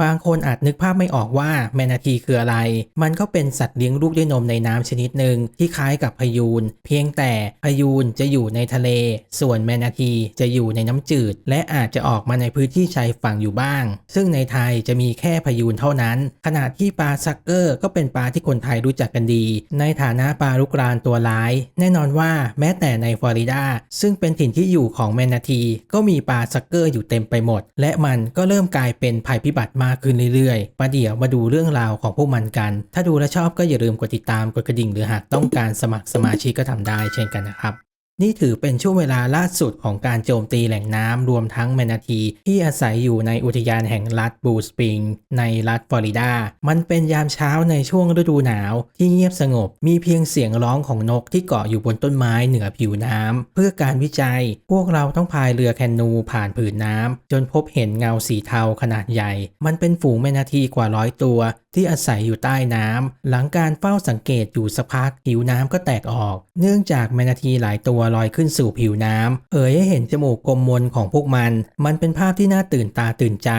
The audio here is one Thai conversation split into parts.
บางคนอาจนึกภาพไม่ออกว่าแมนาทีคืออะไร มันก็เป็นสัตว์เลี้ยงลูกด้วยนมในน้ำชนิดหนึ่งที่คล้ายกับพยูน เพียงแต่พยูนจะอยู่ในทะเล ส่วนแมนาทีจะอยู่ในน้ำจืด และอาจจะออกมาในพื้นที่ชายฝั่งอยู่บ้าง ซึ่งในไทยจะมีแค่พยูนเท่านั้น ขณะที่ปลาซักเกอร์ก็เป็นปลาที่คนไทยรู้จักกันดี ในฐานะปลาลุกรานตัวร้าย แน่นอนว่าแม้แต่ในฟลอริดา ซึ่งเป็นถิ่นที่อยู่ของแมนาที ก็มีปลาซักเกอร์อยู่เต็มไปหมด และมันก็เริ่มกลายเป็นภัยพิบัติมากขึ้นเรื่อยๆ ประเดี๋ยวมาดูเรื่องราวของพวกมันกัน ถ้าดูและชอบก็อย่าลืมกดติดตาม กดกระดิ่ง หรือหากต้องการสมัครสมาชิกก็ทำได้เช่นกันนะครับ นี่ถือเป็นช่วงเวลาล่าสุดของการโจมตีแหล่งน้ำรวมทั้งแมนาทีที่อาศัยอยู่ในอุทยานแห่งรัฐบูสปริง ในรัฐฟลอริดา มันเป็นยามเช้าในช่วงฤดูหนาวที่เงียบสงบ มีเพียงเสียงร้องของนกที่เกาะอยู่บนต้นไม้เหนือผิวน้ำ เพื่อการวิจัย พวกเราต้องพายเรือแคนูผ่านผืนน้ำ จนพบเห็นเงาสีเทาขนาดใหญ่ มันเป็นฝูงแมนาทีกว่าร้อยตัว ที่อาศัยอยู่ใต้น้ำหลังการเฝ้าสังเกตอยู่สักพักผิวน้ำก็แตกออก เนื่องจากแมนาทีหลายตัวลอยขึ้นสู่ผิวน้ำเอ่ยให้เห็นจมูกกลมมนของพวกมัน มันเป็นภาพที่น่าตื่นตาตื่นใจ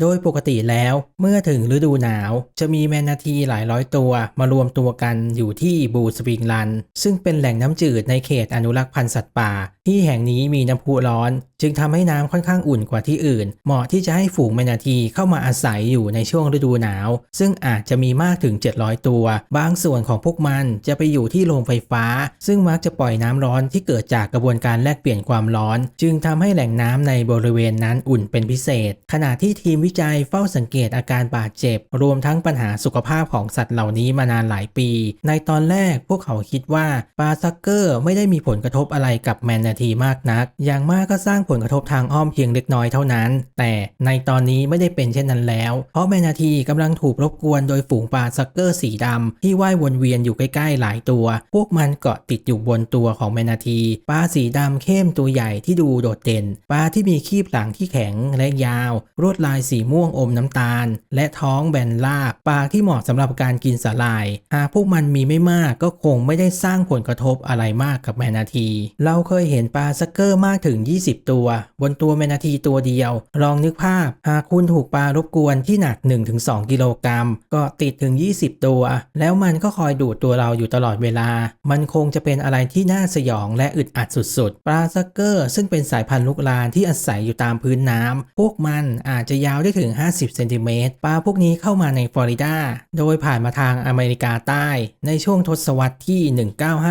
โดยปกติแล้วเมื่อถึงฤดูหนาว จะมีแมนาทีหลายร้อยตัวมารวมตัวกันอยู่ที่บูสปริงลัน ซึ่งเป็นแหล่งน้ำจืดในเขตอนุรักษ์พันธุ์สัตว์ป่า ที่แห่งนี้มีน้ำพุร้อน จึงทำให้น้ำค่อนข้างอุ่นกว่าที่อื่น เหมาะที่จะให้ฝูงแมนาทีเข้ามาอาศัยอยู่ในช่วงฤดูหนาว ซึ่งอาจจะมีมากถึง 700 ตัว บางส่วนของพวกมันจะไปอยู่ที่โรงไฟฟ้า ซึ่งมักจะปล่อยน้ำร้อนที่เกิดกิดจากกระบวนการแลกเปลี่ยนความร้อน จึงทำให้แหล่งน้ำในบริเวณนั้นอุ่นเป็นพิเศษ ขณะที่ทีมวิจัยเฝ้าสังเกตอาการบาดเจ็บ รวมทั้งปัญหาสุขภาพของสัตว์เหล่านี้มานานหลายปี ในตอนแรกพวกเขาคิดว่าปลาซักเกอร์ไม่ได้มีผลกระทบอะไรกับแมนนาทีมากนัก อย่างมากก็สร้างผลกระทบทางอ้อมเพียงเล็กน้อยเท่านั้น แต่ในตอนนี้ไม่ได้เป็นเช่นนั้นแล้ว เพราะแมนนาทีกำลังถูกรบกวนโดยฝูงปลาซักเกอร์สีดำที่ว่ายวนเวียนอยู่ใกล้ๆหลายตัว พวกมันเกาะติดอยู่บนตัวของแมนนาทีปลาสีดำเข้มตัวใหญ่ที่ดูโดดเด่น ปลาที่มีคีบหลังที่แข็งและยาวรวดลายสีม่วงอมน้ำตาล และท้องแบนลาบปลาที่เหมาะสำหรับการกินสาหร่าย หากพวกมันมีไม่มากก็คงไม่ได้สร้างผลกระทบอะไรมากกับแมนาที เราเคยเห็นปลาซักเกอร์มากถึง 20 ตัว บนตัวแมนนาทีตัวเดียว ลองนึกภาพ หากคุณถูกปลารบกวนที่หนัก 1-2 กิโลกรัม ก็ติดถึง 20 ตัว แล้วมันก็คอยดูดตัวเราอยู่ตลอดเวลา มันคงจะเป็นอะไรที่น่าสยองและอึดอัดสุดๆ ปลาซักเกอร์ซึ่งเป็นสายพันธุ์ลุกลานที่อาศัยอยู่ตามพื้นน้ำพวกมันอาจจะยาวได้ถึง 50 เซนติเมตร ปลาพวกนี้เข้ามาในฟลอริดา โดยผ่านมาทางอเมริกาใต้ ในช่วงทศวรรษที่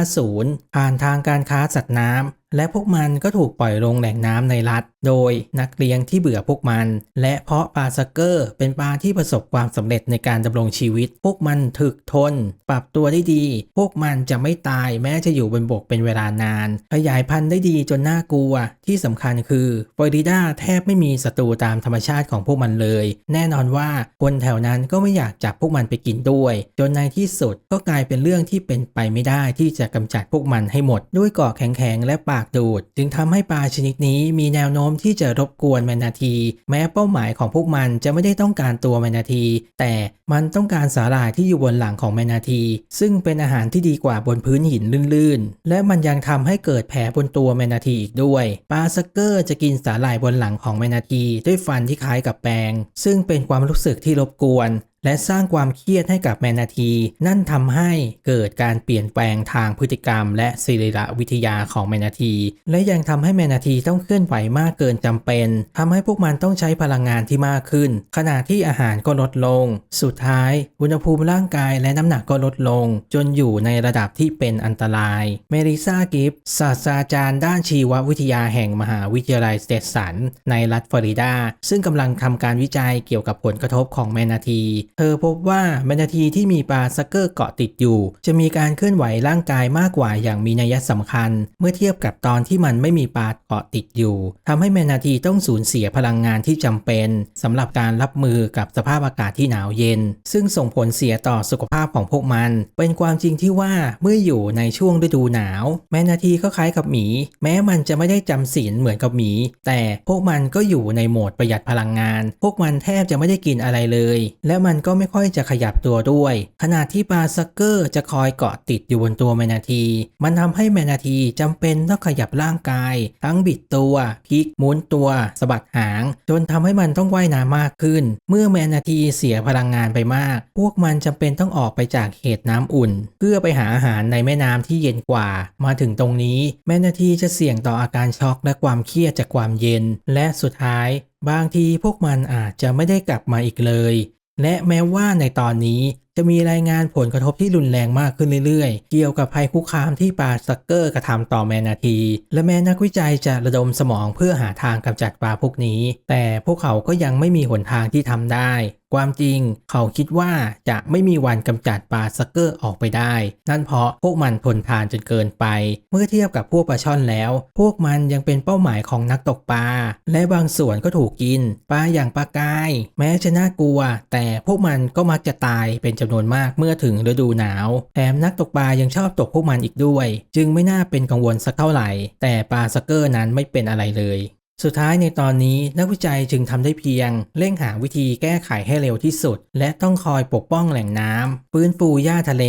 1950 ผ่านทางการค้าสัตว์น้ำ และพวกมันก็ถูกปล่อยลงแหล่งน้ำในรัฐ โดยนักเลี้ยงที่เบื่อพวกมัน และเพราะปลาซักเกอร์เป็นปลาที่ประสบความสำเร็จในการดำรงชีวิต พวกมันถึกทน ปรับตัวได้ดี พวกมันจะไม่ตายแม้จะอยู่บนบกเป็นเวลานาน ขยายพันธุ์ได้ดีจนน่ากลัว ที่สำคัญคือฟลอริดาแทบไม่มีศัตรูตามธรรมชาติของพวกมันเลย แน่นอนว่าคนแถวนั้นก็ไม่อยากจับพวกมันไปกินด้วย จนในที่สุดก็กลายเป็นเรื่องที่เป็นไปไม่ได้ที่จะกำจัดพวกมันให้หมด ด้วยเกาะแข็งๆและปากดูด จึงทำให้ปลาชนิดนี้มีแนวโน้มที่จะรบกวนแมนนาที แม้เป้าหมายของพวกมันจะไม่ได้ต้องการตัวแมนนาที แต่มันต้องการสาหร่ายที่อยู่บนหลังของแมนนาที ซึ่งเป็นอาหารที่ดีกว่าบนพื้นหินลื่นๆ และมันยังทำให้เกิดแผลบนตัวแมนนาทีอีกด้วยปลาซักเกอร์จะกินสาหร่ายบนหลังของแมนนาที ด้วยฟันที่คล้ายกับแปรงซึ่งเป็นความรู้สึกที่รบกวน และสร้างความเครียดให้กับแมนนาที นั่นทำให้เกิดการเปลี่ยนแปลงทางพฤติกรรม และศิริระวิทยาของแมนนาที และยังทำให้แมนนาทีต้องเคลื่อนไหวมากเกินจำเป็นทำให้พวกมันต้องใช้พลังงานที่มากขึ้น ขณะที่อาหารก็ลดลง สุดท้ายอุณหภูมิร่างกายและน้ำหนักก็ลดลง จนอยู่ในระดับที่เป็นอันตราย เมริซากิฟศาสตราจารย์ด้านชีววิทยาแห่งมหาวิทยาลัยสเตสันในรัฐฟลอริดา ซึ่งกำลังทำการวิจัยเกี่ยวกับผลกระทบของแมนนาทีเธอพบว่าแมนนาทีที่มีปลาซักเกอร์เกาะติดอยู่ จะมีการเคลื่อนไหวร่างกายมากกว่าอย่างมีนัยสำคัญ เมื่อเทียบกับตอนที่มันไม่มีปลาเกาะติดอยู่ทำให้แมนนาทีต้องสูญเสียพลังงานที่จำเป็นสำหรับการรับมือกับสภาพอากาศที่หนาวเย็น ซึ่งส่งผลเสียต่อสุขภาพของพวกมัน เป็นความจริงที่ว่าเมื่ออยู่ในช่วงฤดูหนาว แมนนาทีก็คล้ายกับหมี แม้มันจะไม่ได้จำศีลเหมือนกับหมี แต่พวกมันก็อยู่ในโหมดประหยัดพลังงาน พวกมันแทบจะไม่ได้กินอะไรเลย และมันก็ไม่ค่อยจะขยับตัวด้วย ขณะที่ปลาซักเกอร์จะคอยเกาะติดอยู่บนตัวแมนาที มันทำให้แมนาทีจำเป็นต้องขยับร่างกาย ทั้งบิดตัวพลิกหมุนตัวสะบัดหาง จนทำให้มันต้องว่ายน้ำมากขึ้น เมื่อแมนาทีเสียพลังงานไปมาก พวกมันจำเป็นต้องออกไปจากเขตน้ำอุ่น เพื่อไปหาอาหารในแม่น้ำที่เย็นกว่า มาถึงตรงนี้ แมนาทีจะเสี่ยงต่ออาการช็อกและความเครียดจากความเย็น และสุดท้ายบางทีพวกมันอาจจะไม่ได้กลับมาอีกเลย และแม้ว่าในตอนนี้ จะมีรายงานผลกระทบที่รุนแรงมากขึ้นเรื่อยๆ เกี่ยวกับภัยคุกคามที่ปลาซักเกอร์กระทำต่อแมนาที และแม้นักวิจัยจะระดมสมองเพื่อหาทางกำจัดปลาพวกนี้ แต่พวกเขาก็ยังไม่มีหนทางที่ทำได้ ความจริงเขาคิดว่าจะไม่มีวันกำจัดปลาซักเกอร์ออกไปได้ นั่นเพราะพวกมันทนทานจนเกินไป เมื่อเทียบกับพวกปลาช่อนแล้ว พวกมันยังเป็นเป้าหมายของนักตกปลา และบางส่วนก็ถูกกิน ปลาอย่างปลากาย แม้จะน่ากลัว แต่พวกมันก็มักจะตายเป็นจำนวนมากเมื่อถึงฤดูหนาว แถมนักตกปลายังชอบตกพวกมันอีกด้วย จึงไม่น่าเป็นกังวลสักเท่าไหร่ แต่ปลาซักเกอร์นั้นไม่เป็นอะไรเลยสุดท้ายในตอนนี้นักวิจัยจึงทำได้เพียง เร่งหาวิธีแก้ไขให้เร็วที่สุด และต้องคอยปกป้องแหล่งน้ำฟื้นฟูหญ้าทะเล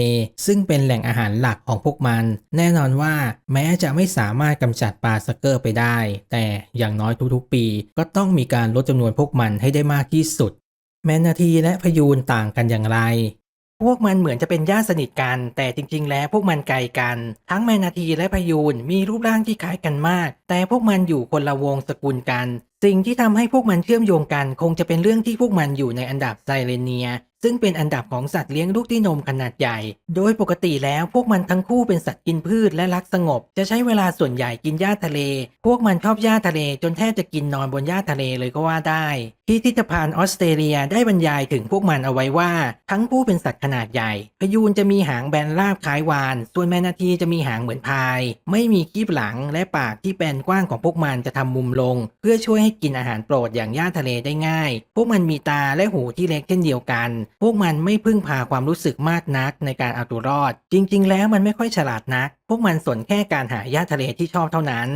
ซึ่งเป็นแหล่งอาหารหลักของพวกมัน แน่นอนว่าแม้จะไม่สามารถกำจัดปลาซักเกอร์ไปได้ แต่อย่างน้อยทุกๆ ปี ก็ต้องมีการลดจำนวนพวกมันให้ได้มากที่สุด แมนนาทีและพยูนต่างกันอย่างไร พวกมันเหมือนจะเป็นญาติสนิทกัน แต่จริง ๆ แล้วพวกมันไกลกัน ทั้งแมนาทีและพยูนมีรูปร่างที่คล้ายกันมาก แต่พวกมันอยู่คนละวงศ์สกุลกัน สิ่งที่ทำให้พวกมันเชื่อมโยงกันคงจะเป็นเรื่องที่พวกมันอยู่ในอันดับไซเรเนีย ซึ่งเป็นอันดับของสัตว์เลี้ยงลูกด้วยนมขนาดใหญ่ โดยปกติแล้วพวกมันทั้งคู่เป็นสัตว์กินพืชและรักสงบ จะใช้เวลาส่วนใหญ่กินหญ้าทะเล พวกมันชอบหญ้าทะเลจนแทบจะกินนอนบนหญ้าทะเลเลยก็ว่าได้พิพิธภัณฑ์ออสเตรเลียได้บรรยายถึงพวกมันเอาไว้ว่า ทั้งคู่เป็นสัตว์ขนาดใหญ่ พยูนจะมีหางแบนราบคล้ายวาน ส่วนแมนาทีจะมีหางเหมือนพาย ไม่มีคีบหลังและปากที่แบนกว้างของพวกมันจะทำมุมลง เพื่อช่วยให้กินอาหารโปรดอย่างหญ้าทะเลได้ง่าย พวกมันมีตาและหูที่เล็กเช่นเดียวกัน พวกมันไม่พึ่งพาความรู้สึกมากนักในการเอาตัวรอด จริง ๆ แล้วมันไม่ค่อยฉลาดนัก พวกมันสนแค่การหาหญ้าทะเลที่ชอบเท่านั้น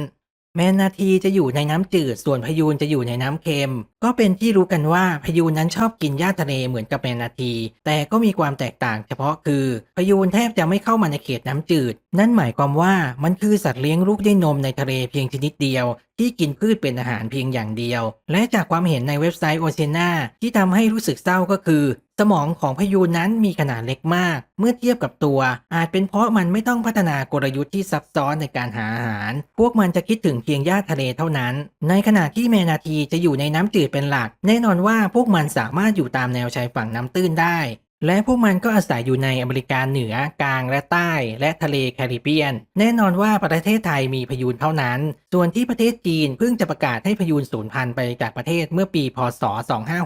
แมนนาทีจะอยู่ในน้ำจืดส่วนพยูนจะอยู่ในน้ำเค็ม ก็เป็นที่รู้กันว่าพยูนนั้นชอบกินหญ้าทะเลเหมือนกับแมนนาที แต่ก็มีความแตกต่างเฉพาะคือพยูนแทบจะไม่เข้ามาในเขตน้ำจืด นั่นหมายความว่ามันคือสัตว์เลี้ยงลูกด้วยนมในทะเลเพียงชนิดเดียว ที่กินพืชเป็นอาหารเพียงอย่างเดียว และจากความเห็นในเว็บไซต์โอเชนาที่ทำให้รู้สึกเศร้าก็คือ สมองของพยูนนั้นมีขนาดเล็กมาก เมื่อเทียบกับตัว อาจเป็นเพราะมันไม่ต้องพัฒนากลยุทธ์ที่ซับซ้อนในการหาอาหาร พวกมันจะคิดถึงเพียงหญ้าทะเลเท่านั้น ในขณะที่แมนาทีจะอยู่ในน้ำจืดเป็นหลัก แน่นอนว่าพวกมันสามารถอยู่ตามแนวชายฝั่งน้ำตื้นได้ และพวกมันก็อาศัยอยู่ในอเมริกาเหนือกลางและใต้ และทะเลแคริบเบียน แน่นอนว่าประเทศไทยมีพยูนเท่านั้น ส่วนที่ประเทศจีนเพิ่งจะประกาศให้พยูนสูญพันธุ์ไปจากประเทศเมื่อปีพศ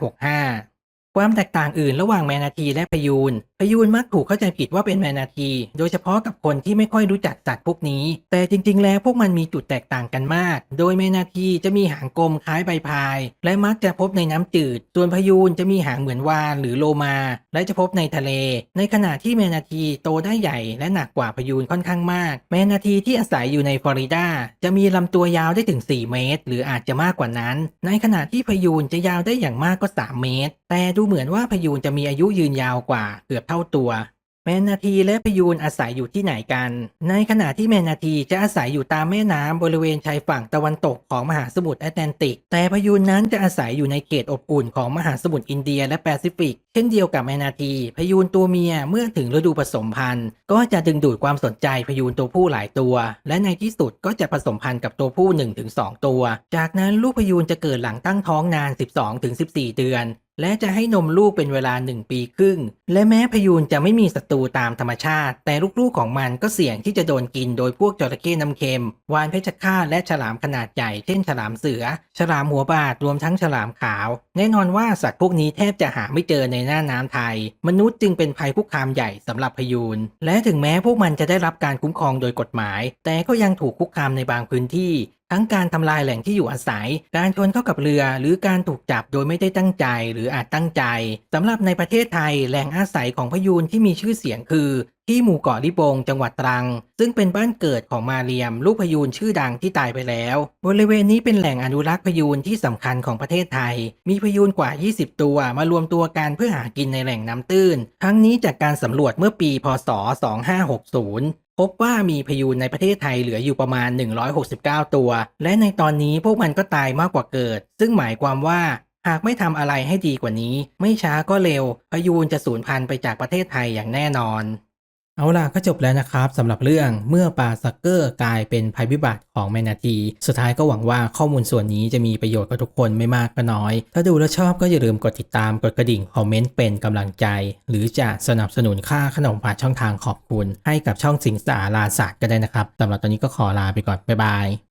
2565 ความแตกต่างอื่นระหว่างแมนาทีและพยูน พยูนมักถูกเข้าใจผิดว่าเป็นแมนาที โดยเฉพาะกับคนที่ไม่ค่อยรู้จักสัตว์พวกนี้ แต่จริง ๆ แล้วพวกมันมีจุดแตกต่างกันมาก โดยแมนาทีจะมีหางกลมคล้ายใบพาย และมักจะพบในน้ำจืด ส่วนพยูนจะมีหางเหมือนวาฬหรือโลมา และจะพบในทะเล ในขณะที่แมนาทีโตได้ใหญ่และหนักกว่าพยูนค่อนข้างมาก แมนาทีที่อาศัยอยู่ในฟลอริดาจะมีลำตัวยาวได้ถึง 4 เมตร หรืออาจจะมากกว่านั้น ในขณะที่พยูนจะยาวได้อย่างมากก็ 3 เมตร แต่ดูเหมือนว่าพยูนจะมีอายุยืนยาวกว่าเกือบเท่าตัว แมนนาทีและพยูนอาศัยอยู่ที่ไหนกัน ในขณะที่แมนนาทีจะอาศัยอยู่ตามแม่น้ำบริเวณชายฝั่งตะวันตกของมหาสมุทรแอตแลนติก แต่พยูนนั้นจะอาศัยอยู่ในเขตอบอุ่นของมหาสมุทรอินเดียและแปซิฟิก เช่นเดียวกับแมนนาที พยูนตัวเมียเมื่อถึงฤดูผสมพันธุ์ ก็จะดึงดูดความสนใจพยูนตัวผู้หลายตัว และในที่สุดก็จะผสมพันธุ์กับตัวผู้ 1-2 ตัว จากนั้นลูกพยูนจะเกิดหลังตั้งท้องนาน 12-14 เดือน และจะให้นมลูกเป็นเวลา 1 ปีครึ่ง และแม้พยูนจะไม่มีศัตรูตามธรรมชาติ แต่ลูกๆของมันก็เสี่ยงที่จะโดนกินโดยพวกจระเข้น้ำเค็ม วานเพชฌฆาตและฉลามขนาดใหญ่ เช่นฉลามเสือ ฉลามหัวบาดรวมทั้งฉลามขาว แน่นอนว่าสัตว์พวกนี้แทบจะหาไม่เจอในหน้าน้ำไทย มนุษย์จึงเป็นภัยคุกคามใหญ่สำหรับพยูน และถึงแม้พวกมันจะได้รับการคุ้มครองโดยกฎหมาย แต่ก็ยังถูกคุกคามในบางพื้นที่ ทั้งการทำลายแหล่งที่อยู่อาศัย การชนเข้ากับเรือ หรือการถูกจับโดยไม่ได้ตั้งใจหรืออาจตั้งใจสำหรับในประเทศไทยแหล่งอาศัยของพยูนที่มีชื่อเสียงคือ ที่หมู่เกาะลิบงจังหวัดตรัง ซึ่งเป็นบ้านเกิดของมาเรียม ลูกพยูนชื่อดังที่ตายไปแล้ว บริเวณนี้เป็นแหล่งอนุรักษ์พยูนที่สำคัญของประเทศไทย มีพยูนกว่า 20 ตัวมารวมตัวกันเพื่อหากินในแหล่งน้ำตื้น ทั้งนี้จากการสำรวจเมื่อปี พศ 2560พบว่ามีพยูนในประเทศไทยเหลืออยู่ประมาณ 169 ตัว และในตอนนี้พวกมันก็ตายมากกว่าเกิด ซึ่งหมายความว่าหากไม่ทำอะไรให้ดีกว่านี้ ไม่ช้าก็เร็วพยูนจะสูญพันธุ์ไปจากประเทศไทยอย่างแน่นอน เอาล่ะก็จบแล้วนะครับสำหรับเรื่องเมื่อปลาซักเกอร์กลายเป็นภัยพิบัติของแมนาที สุดท้ายก็หวังว่าข้อมูลส่วนนี้จะมีประโยชน์กับทุกคนไม่มากก็น้อย ถ้าดูแล้วชอบก็อย่าลืมกดติดตามกดกระดิ่งคอมเมนต์เป็นกำลังใจ หรือจะสนับสนุนค่าขนมผ่านช่องทางขอบคุณ ให้กับช่องสิงสาราศาสตร์ก็ได้นะครับสำหรับตอนนี้ก็ขอลาไปก่อนบ๊ายบาย